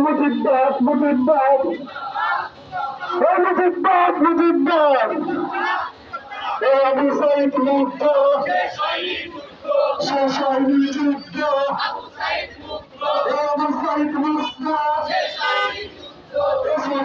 মুজিব্বাদ মুজিব্বাদ ও মুজিব্বাদ মুজিব্বাদ ও আবু সাইদ মুক্ত সে শহীদ মুক্ত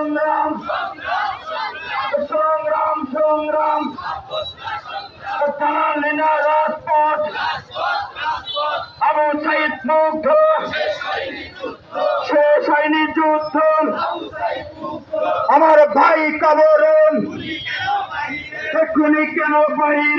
সংগ্রাম। সংগ্রাম সংগ্রাম। জানালে না রাজপথ। আবু সাইদ মুগ্ধ। শেষ হয়নি যুদ্ধ। আমার ভাই কাবরণ। এক্ষুনি কেন বাহিরে?